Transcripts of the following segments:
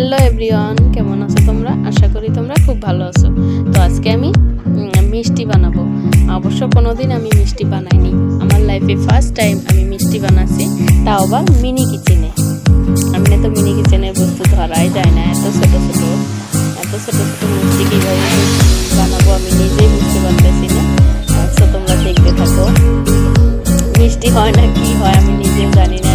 Hello everyone কেমন আছো তোমরা? আশা করি তোমরা খুব ভালো আছো। তো আজকে আমি মিষ্টি বানাবো। অবশ্য কোনোদিন আমি মিষ্টি বানাইনি। আমার লাইফে ফার্স্ট টাইম আমি মিষ্টি বানাচ্ছি। তাও বা মিনি কিচেনে আমি তো মিনি কিচেনের বস্তু ধরাই যায় না। এত ছোট ছোট, এত ছোট ছোট মিষ্টি কীভাবে বানাবো আমি নিজেই বুঝতে পারতেছি না। তো তোমরা দেখতে থাকো। মিষ্টি হয় না কি হয় আমি নিজেও জানি না।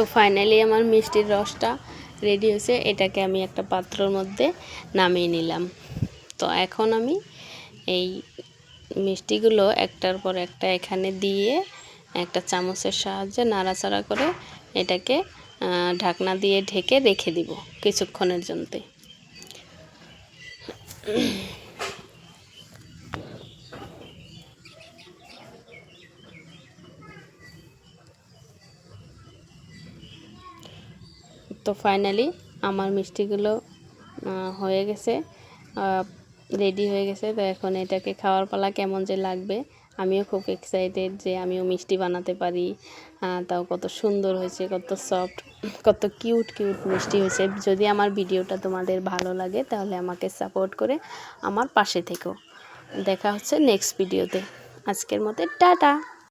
তো ফাইনালি আমার মিষ্টির রসটা রেডি হয়েছে। এটাকে আমি একটা পাত্রর মধ্যে নামিয়ে নিলাম। তো এখন আমি এই মিষ্টিগুলো একটার পর একটা এখানে দিয়ে একটা চামচের সাহায্যে নাড়াচাড়া করে এটাকে ঢাকনা দিয়ে ঢেকে রেখে দিব কিছুক্ষণের জন্যে। তো ফাইনালি আমার মিষ্টিগুলো হয়ে গেছে রেডি হয়ে গেছে। তো এখন এটাকে খাওয়ার পালা কেমন যে লাগবে। আমিও খুব এক্সাইটেড যে আমিও মিষ্টি বানাতে পারি। তাও কত সুন্দর হয়েছে, কত সফট কত কিউট কিউট মিষ্টি হয়েছে। যদি আমার ভিডিওটা তোমাদের ভালো লাগে, তাহলে আমাকে সাপোর্ট করে আমার পাশে থেকো। দেখা হচ্ছে নেক্সট ভিডিওতে আজকের মতো টাটা!